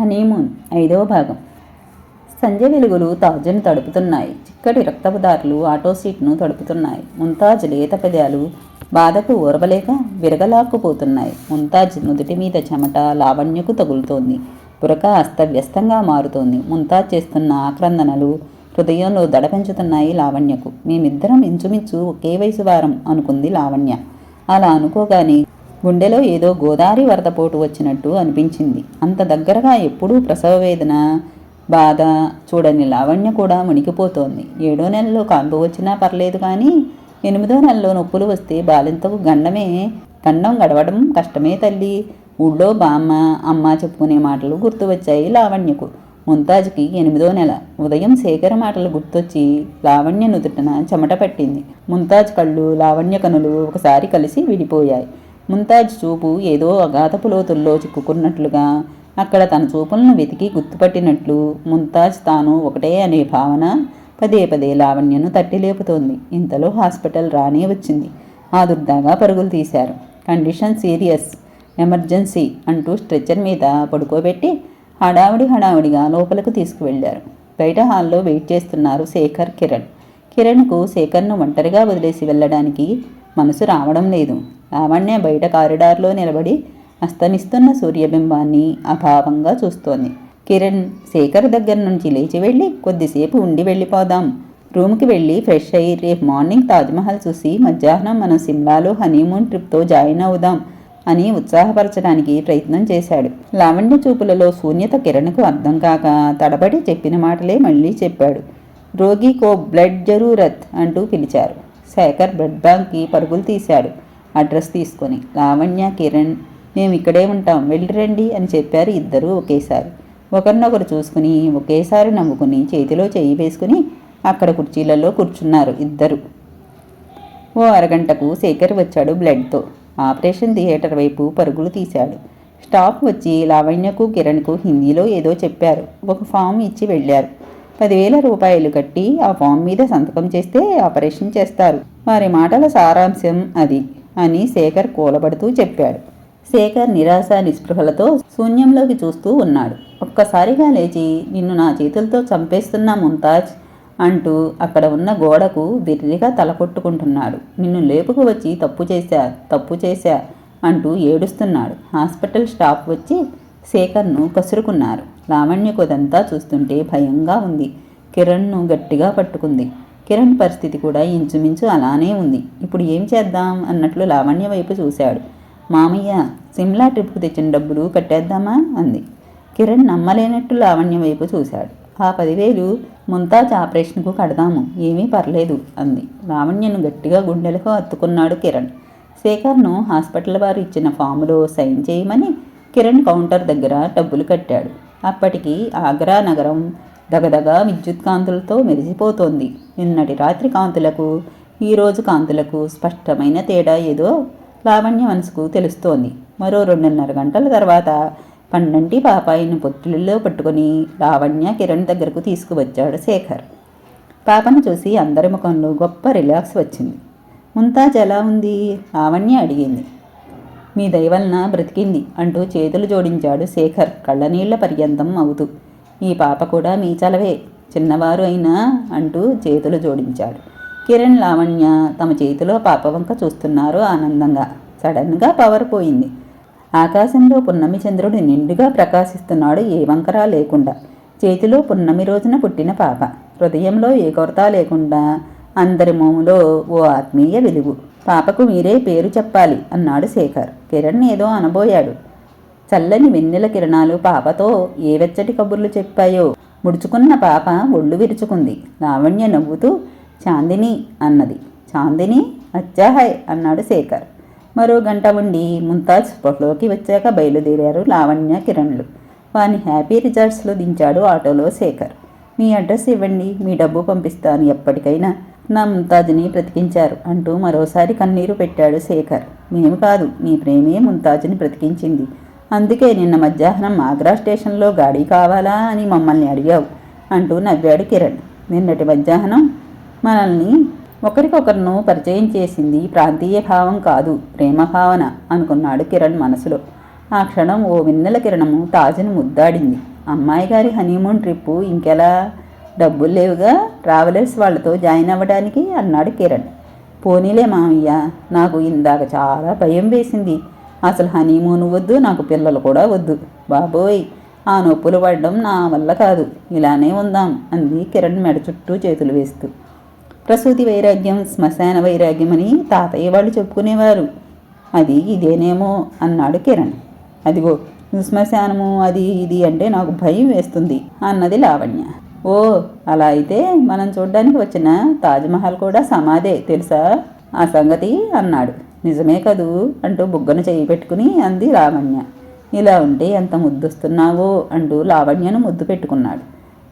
Honeymoon ఐదవ భాగం. సంధ్య వెలుగులు తాజును తడుపుతున్నాయి. చిక్కటి రక్తపుదారులు ఆటో సీట్ను తడుపుతున్నాయి. ముంతాజ్ లేత పెదాలు బాధకు ఊరవలేక విరగలాక్కుపోతున్నాయి. ముంతాజ్ నుదుటి మీద చెమట లావణ్యకు తగులుతోంది. బురక అస్తవ్యస్తంగా మారుతోంది. ముంతాజ్ చేస్తున్న ఆక్రందనలు హృదయంలో దడ పెంచుతున్నాయి లావణ్యకు. మేమిద్దరం ఇంచుమించు ఒకే వయసు వారం అనుకుంది లావణ్య. అలా అనుకోగానే గుండెలో ఏదో గోదావరి వరదపోటు వచ్చినట్టు అనిపించింది. అంత దగ్గరగా ఎప్పుడూ ప్రసవ వేదన బాధ చూడని లావణ్య కూడా మునిగిపోతోంది. ఏడో నెలలో కాంపు వచ్చినా పర్లేదు కానీ ఎనిమిదో నెలలో నొప్పులు వస్తే బాలింతకు గండమే గండం గడవడం కష్టమే తల్లి. ఊళ్ళో బామ్మ అమ్మ చెప్పుకునే మాటలు గుర్తు వచ్చాయి లావణ్యకు. ముంతాజ్కి ఎనిమిదో నెల. ఉదయం శేఖర మాటలు గుర్తొచ్చి లావణ్య నుదుటన చెమట పట్టింది. ముంతాజ్ కళ్ళు లావణ్య కనులు ఒకసారి కలిసి విడిపోయాయి. ముంతాజ్ చూపు ఏదో అగాధపు లోతుల్లో చిక్కుకున్నట్లుగా. అక్కడ తన చూపులను వెతికి గుర్తుపట్టినట్లు ముంతాజ్ తాను ఒకటే అనే భావన పదే పదే లావణ్యను తట్టిలేపుతోంది. ఇంతలో హాస్పిటల్ రానే వచ్చింది. ఆదుర్దాగా పరుగులు తీశారు. కండిషన్ సీరియస్ ఎమర్జెన్సీ అంటూ స్ట్రెచ్చర్ మీద పడుకోబెట్టి హడావుడి హడావుడిగా లోపలకు తీసుకువెళ్ళారు బయట హాల్లో వెయిట్ చేస్తున్నారు శేఖర్ కిరణ్. కిరణ్కు శేఖర్ను ఒంటరిగా వదిలేసి వెళ్ళడానికి మనసు రావడం లేదు. లావణ్య బయట కారిడార్లో నిలబడి అస్తమిస్తున్న సూర్యబింబాన్ని అభావంగా చూస్తోంది. కిరణ్ శేఖర్ దగ్గర నుంచి లేచి వెళ్ళి కొద్దిసేపు ఉండి వెళ్ళిపోదాం. రూమ్కి వెళ్ళి ఫ్రెష్ అయ్యి రేపు మార్నింగ్ తాజ్మహల్ చూసి మధ్యాహ్నం మనం సిమ్లాలో హనీమూన్ ట్రిప్తో జాయిన్ అవుదాం అని ఉత్సాహపరచడానికి ప్రయత్నం చేశాడు. లావణ్య చూపులలో శూన్యత కిరణ్కు అర్థం కాక తడబడి చెప్పిన మాటలే మళ్ళీ చెప్పాడు. రోగికో బ్లడ్ జరూరత్ అంటూ పిలిచారు. శేఖర్ బ్లడ్ బ్యాంక్కి పరుగులు తీశాడు. అడ్రస్ తీసుకొని లావణ్య కిరణ్ మేము ఇక్కడే ఉంటాం వెళ్ళి రండి అని చెప్పారు ఇద్దరూ ఒకేసారి. ఒకరినొకరు చూసుకుని ఒకేసారి నవ్వుకుని చేతిలో చేయి వేసుకుని అక్కడ కుర్చీలలో కూర్చున్నారు ఇద్దరు. ఓ అరగంటకు శేఖర్ వచ్చాడు బ్లడ్తో. ఆపరేషన్ థియేటర్ వైపు పరుగులు తీశాడు. స్టాఫ్ వచ్చి లావణ్యకు కిరణ్కు హిందీలో ఏదో చెప్పారు. ఒక ఫామ్ ఇచ్చి వెళ్ళారు. పదివేల రూపాయలు కట్టి ఆ ఫామ్ మీద సంతకం చేస్తే ఆపరేషన్ చేస్తారు. వారి మాటల సారాంశం అది అని శేఖర్ కూలబడుతూ చెప్పాడు. శేఖర్ నిరాశ నిస్పృహలతో శూన్యంలోకి చూస్తూ ఉన్నాడు. ఒక్కసారిగా లేచి నిన్ను నా చేతులతో చంపేస్తున్నా ముంతాజ్ అంటూ అక్కడ ఉన్న గోడకు బిర్రిగా తలకొట్టుకుంటున్నాడు నిన్ను లేపుకు వచ్చి తప్పు చేశా తప్పు చేశా అంటూ ఏడుస్తున్నాడు. హాస్పిటల్ స్టాఫ్ వచ్చి శేఖర్ను కసురుకున్నారు. లావణ్యకు అదంతా చూస్తుంటే భయంగా ఉంది. కిరణ్ను గట్టిగా పట్టుకుంది. కిరణ్ పరిస్థితి కూడా ఇంచుమించు అలానే ఉంది. ఇప్పుడు ఏం చేద్దాం అన్నట్లు లావణ్య వైపు చూశాడు. మామయ్య సిమ్లా ట్రిప్కు తెచ్చిన డబ్బులు కట్టేద్దామా? అంది. కిరణ్ నమ్మలేనట్టు లావణ్య వైపు చూశాడు. ఆ పదివేలు ముంతాజ్ ఆపరేషన్కు కడదాము. ఏమీ పర్లేదు అంది. లావణ్యను గట్టిగా గుండెలకు అత్తుకున్నాడు కిరణ్. శేఖర్ను హాస్పిటల్ వారు ఇచ్చిన ఫామ్లో సైన్ చేయమని కిరణ్ కౌంటర్ దగ్గర డబ్బులు కట్టాడు. అప్పటికి ఆగ్రా నగరం దగదగా విద్యుత్ కాంతులతో మెరిసిపోతోంది. నిన్నటి రాత్రి కాంతులకు ఈరోజు కాంతులకు స్పష్టమైన తేడా ఏదో లావణ్య మనసుకు తెలుస్తోంది. మరో రెండున్నర గంటల తర్వాత పన్నంటి పాపాయిని పొత్తులలో పట్టుకొని లావణ్య కిరణ్ దగ్గరకు తీసుకువచ్చాడు శేఖర్. పాపను చూసి అందరి ముఖంలో గొప్ప రిలాక్స్ వచ్చింది. ముంతాజ్ ఎలా ఉంది? లావణ్య అడిగింది. మీ దయవలన బ్రతికింది అంటూ చేతులు జోడించాడు శేఖర్. కళ్ళనీళ్ళ పర్యంతం అవుతూ ఈ పాప కూడా మీ చలవే. చిన్నవారు అయినా అంటూ చేతులు జోడించాడు. కిరణ్ లావణ్య తమ చేతిలో పాప వంక చూస్తున్నారు ఆనందంగా. సడన్గా పవర్ పోయింది. ఆకాశంలో పున్నమి చంద్రుడు నిండుగా ప్రకాశిస్తున్నాడు ఏ వంకరా లేకుండా. చేతిలో పున్నమి రోజున పుట్టిన పాప. హృదయంలో ఏ కొరత లేకుండా అందరి మోములో ఓ ఆత్మీయ వెలుగు. పాపకు మీరే పేరు చెప్పాలి అన్నాడు శేఖర్. కిరణ్ ఏదో అనబోయాడు. చల్లని వెన్నెల కిరణాలు పాపతో ఏ వెచ్చటి కబుర్లు చెప్పాయో. ముడుచుకున్న పాప ఒళ్ళు విరుచుకుంది. లావణ్య నవ్వుతూ చాందిని అన్నది. చాందిని అచ్చాహాయ్ అన్నాడు శేఖర్. మరో గంట ఉండి ముంతాజ్ పొట్లోకి వచ్చాక బయలుదేరారు లావణ్య కిరణ్లు. వాని హ్యాపీ రిజార్ట్స్లో దించాడు ఆటోలో శేఖర్. మీ అడ్రస్ ఇవ్వండి మీ డబ్బు పంపిస్తాను ఎప్పటికైనా. నా ముంతాజ్ని బ్రతికించారు అంటూ మరోసారి కన్నీరు పెట్టాడు శేఖర్. మేము కాదు మీ ప్రేమే ముంతాజ్ని బ్రతికించింది. అందుకే నిన్న మధ్యాహ్నం ఆగ్రా స్టేషన్లో గాడి కావాలా అని మమ్మల్ని అడిగావు అంటూ నవ్వాడు కిరణ్. నిన్నటి మధ్యాహ్నం మనల్ని ఒకరికొకరును పరిచయం చేసింది ప్రాంతీయ భావం కాదు ప్రేమ భావన అనుకున్నాడు కిరణ్ మనసులో. ఆ క్షణం ఓ వెన్నెల కిరణము తాజును ముద్దాడింది. అమ్మాయి గారి హనీమూన్ ట్రిప్పు ఇంకెలా? డబ్బులు లేవుగా ట్రావెలర్స్ వాళ్ళతో జాయిన్ అవ్వడానికి అన్నాడు కిరణ్. పోనీలే మామయ్య నాకు ఇందాక చాలా భయం వేసింది. అసలు హనీమూన్ వద్దు నాకు పిల్లలు కూడా వద్దు. బాబోయ్ ఆ నొప్పులు పడడం నా వల్ల కాదు. ఇలానే ఉందాం అంది కిరణ్ మెడ చుట్టూ చేతులు వేస్తూ. ప్రసూతి వైరాగ్యం శ్మశాన వైరాగ్యం అని తాతయ్య వాళ్ళు చెప్పుకునేవారు. అది ఇదేనేమో అన్నాడు కిరణ్. అదిగో శ్మశానము అది ఇది అంటే నాకు భయం వేస్తుంది అన్నది లావణ్య. ఓ అలా అయితే మనం చూడ్డానికి వచ్చిన తాజ్మహల్ కూడా సమాధే తెలుసా? ఆ సంగతి అన్నాడు. నిజమే కదూ? అంటూ బుగ్గను చేయి పెట్టుకుని అంది లావణ్య. ఇలా ఉంటే ఎంత ముద్దుస్తున్నావో అంటూ లావణ్యను ముద్దు పెట్టుకున్నాడు.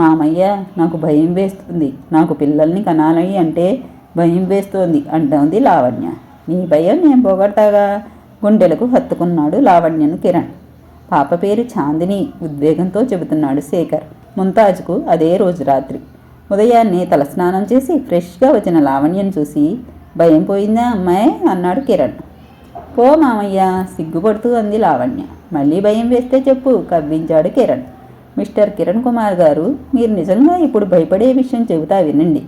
మామయ్య నాకు భయం వేస్తుంది. నాకు పిల్లల్ని కనాలని అంటే భయం వేస్తోంది అంటోంది లావణ్య. నీ భయం నేను పోగొడతాగా? గుండెలకు హత్తుకున్నాడు లావణ్యను కిరణ్. పాప పేరు చాందిని ఉద్వేగంతో చెబుతున్నాడు శేఖర్. ముంతాజ్కు అదే రోజు రాత్రి. ఉదయాన్నే తలస్నానం చేసి ఫ్రెష్గా వచ్చిన లావణ్యను చూసి భయం పోయిందా అమ్మాయి? అన్నాడు కిరణ్. పో మామయ్య సిగ్గుపడుతూ అంది లావణ్య. మళ్ళీ భయం వేస్తే చెప్పు కవ్వించాడు కిరణ్. మిస్టర్ కిరణ్ కుమార్ గారు మీరు నిజంగా ఇప్పుడు భయపడే విషయం చెబుతా వినండి.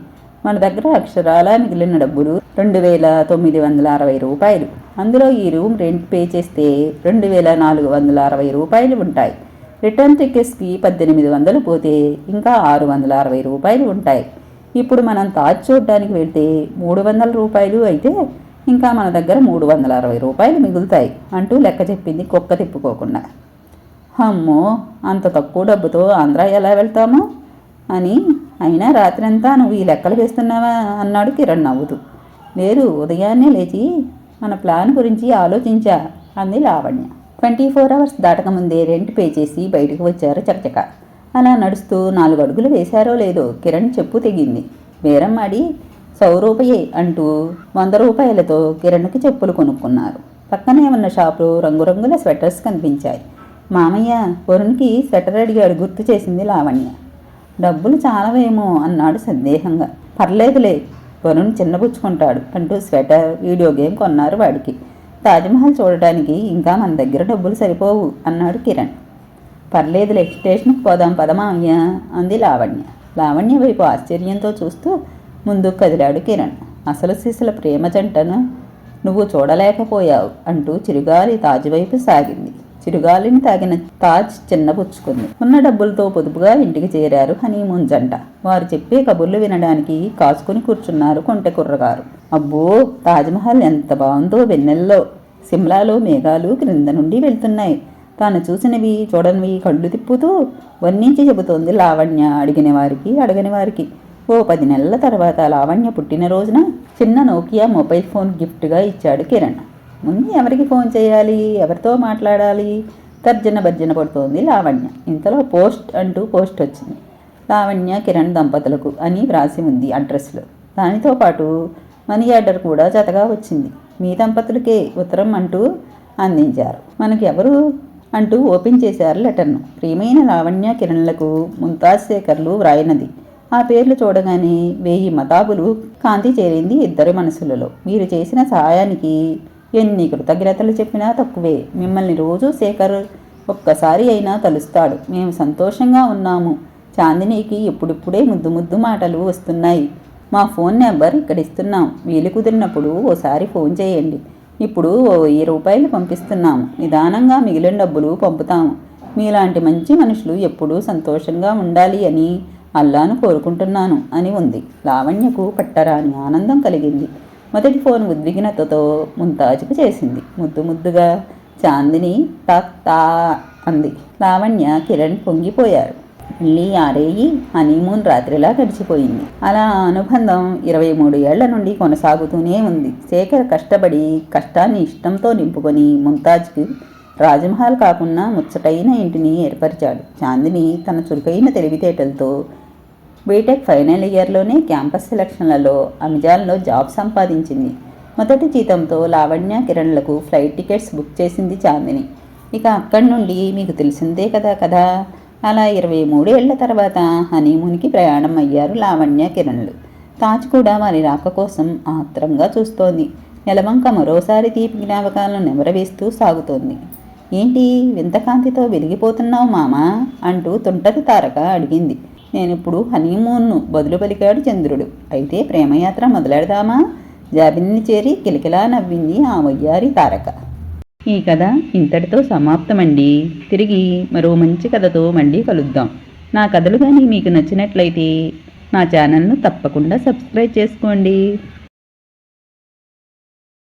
మన దగ్గర అక్షరాల మిగిలిన డబ్బులు రెండు వేల తొమ్మిది వందల అరవై రూపాయలు. అందులో ఈ రూమ్ రెంట్ పే చేస్తే రెండు వేల నాలుగు వందల అరవై రూపాయలు ఉంటాయి. రిటర్న్ టికెట్స్కి పద్దెనిమిది వందలు పోతే ఇంకా ఆరు వందల అరవై రూపాయలు ఉంటాయి. ఇప్పుడు మనం తాజ్ చూడడానికి వెళ్తే మూడు వందల రూపాయలు అయితే ఇంకా మన దగ్గర మూడు వందల అరవై రూపాయలు మిగులుతాయి అంటూ లెక్క చెప్పింది కుక్క తిప్పుకోకుండా. అమ్మో అంత తక్కువ డబ్బుతో ఆంధ్ర ఎలా వెళ్తాము? అని అయినా రాత్రంతా నువ్వు ఈ లెక్కలు వేస్తున్నావా? అన్నాడు కిరణ్ నవ్వుతూ. లేదు ఉదయాన్నే లేచి మన ప్లాన్ గురించి ఆలోచించా అంది లావణ్య. ట్వంటీ ఫోర్ అవర్స్ దాటకముందే రెంట్ పే చేసి బయటకు వచ్చారు చకచక. అలా నడుస్తూ నాలుగు అడుగులు వేశారో లేదో కిరణ్ చెప్పు తెగింది. బేరమ్మాడి సౌరూపయే అంటూ వంద రూపాయలతో కిరణ్కి చెప్పులు కొనుక్కున్నారు. పక్కనే ఉన్న షాపులో రంగురంగుల స్వెటర్స్ కనిపించాయి. మామయ్య వరుణ్కి స్వెటర్ అడిగాడు గుర్తు చేసింది లావణ్య. డబ్బులు చాలవేమో అన్నాడు సందేహంగా. పర్లేదులే వరుణ్ చిన్నపుచ్చుకుంటాడు అంటూ స్వెటర్ వీడియో గేమ్ కొన్నారు వాడికి. తాజ్మహల్ చూడటానికి ఇంకా మన దగ్గర డబ్బులు సరిపోవు అన్నాడు కిరణ్. పర్లేదులే స్టేషన్కి పోదాం పదమామయ్య అంది లావణ్య. లావణ్య వైపు ఆశ్చర్యంతో చూస్తూ ముందుకు కదిలాడు కిరణ్. అసలు సిసల ప్రేమ జంటను నువ్వు చూడలేకపోయావు అంటూ చిరుగాలి తాజ్ వైపు సాగింది. చిరుగాలిని తాగిన తాజ్ చిన్నపుచ్చుకుంది ఉన్న డబ్బులతో పొదుపుగా ఇంటికి చేరారు హనీమూన్ జంట. వారు చెప్పే కబుర్లు వినడానికి కాచుకుని కూర్చున్నారు కొంటె కుర్రగారు. అబ్బో తాజ్మహల్ ఎంత బాగుందో వెన్నెల్లో. సిమ్లాలో మేఘాలు క్రింద నుండి వెళ్తున్నాయి. తాను చూసినవి చూడనివి కళ్ళు తిప్పుతూ వర్ణించి చెబుతోంది లావణ్య అడిగిన వారికి అడగని వారికి. ఓ పది నెలల తర్వాత లావణ్య పుట్టినరోజున చిన్న నోకియా మొబైల్ ఫోన్ గిఫ్ట్గా ఇచ్చాడు కిరణ్. ముందు ఎవరికి ఫోన్ చేయాలి? ఎవరితో మాట్లాడాలి? తర్జన భర్జన పడుతోంది లావణ్య. ఇంతలో పోస్ట్ అంటూ పోస్ట్ వచ్చింది. లావణ్య కిరణ్ దంపతులకు అని వ్రాసి ఉంది అడ్రస్లో. దానితో పాటు మనీ ఆర్డర్ కూడా జతగా వచ్చింది. మీ దంపతులకే ఉత్తరం అంటూ అందించారు. మనకెవరు? అంటూ ఓపెన్ చేశారు లెటర్ను. ప్రియమైన లావణ్య కిరణ్లకు ముంతాజ్ శేఖర్లు వ్రాయినది. ఆ పేర్లు చూడగానే వేయి మతాబులు కాంతి చేరింది ఇద్దరి మనసులలో. మీరు చేసిన సహాయానికి ఎన్ని కృతజ్ఞతలు చెప్పినా తక్కువే. మిమ్మల్ని రోజు శేఖర్ ఒక్కసారి అయినా తలుస్తాడు. మేము సంతోషంగా ఉన్నాము. చాందినీకి ఇప్పుడిప్పుడే ముద్దు ముద్దు మాటలు వస్తున్నాయి. మా ఫోన్ నెంబర్ ఇక్కడ ఇస్తున్నాం. వీలు కుదిరినప్పుడు ఓసారి ఫోన్ చేయండి. ఇప్పుడు ఓ వెయ్యి రూపాయలు పంపిస్తున్నాము నిదానంగా మిగిలిన డబ్బులు పంపుతాము మీలాంటి మంచి మనుషులు ఎప్పుడూ సంతోషంగా ఉండాలి అని అల్లాను కోరుకుంటున్నాను అని ఉంది. లావణ్యకు పట్టరాని ఆనందం కలిగింది. మొదటి ఫోన్ ఉద్విగ్నతతో ముంతాజుకు చేసింది. ముద్దు ముద్దుగా చాందిని టాక్ తా అంది. లావణ్య కిరణ్ పొంగిపోయారు. మళ్ళీ ఆరేయి హనీమూన్ రాత్రిలా గడిచిపోయింది. అలా అనుబంధం ఇరవై మూడు ఏళ్ళ నుండి కొనసాగుతూనే ఉంది. శేఖర్ కష్టపడి కష్టాన్ని ఇష్టంతో నింపుకొని ముంతాజ్కి రాజమహల్ కాకుండా ముచ్చటైన ఇంటిని ఏర్పరిచాడు. చాందిని తన చురుకైన తెలివితేటలతో బీటెక్ ఫైనల్ ఇయర్లోనే క్యాంపస్ సెలక్షన్లలో అమెజాన్లో జాబ్ సంపాదించింది. మొదటి జీతంతో లావణ్య కిరణ్లకు ఫ్లైట్ టికెట్స్ బుక్ చేసింది చాందిని. ఇక అక్కడి నుండి మీకు తెలిసిందే కదా కదా? అలా ఇరవై మూడేళ్ళ తర్వాత హనీమూన్కి ప్రయాణం అయ్యారు లావణ్య కిరణ్లు. తాజ్ కూడా వారి రాక కోసం ఆత్రంగా చూస్తోంది. నెలవంక మరోసారి తీపి జ్ఞాపకాలను నెమరవేస్తూ సాగుతోంది. ఏంటి వింతకాంతితో వెలిగిపోతున్నావు మామా? అంటూ తుంటది తారక అడిగింది. నేనిప్పుడు హనీమూన్ను బదులు పలికాడు చంద్రుడు. అయితే ప్రేమయాత్ర మొదలెడదామా? జాబిల్ని చేరి కిలకిలా నవ్వింది ఆ వయ్యారి తారక. ఈ కథ ఇంతటితో సమాప్తమండి. తిరిగి మరో మంచి కథతో మళ్ళీ కలుద్దాం. నా కథలు కానీ మీకు నచ్చినట్లయితే నా ఛానల్ను తప్పకుండా సబ్స్క్రైబ్ చేసుకోండి.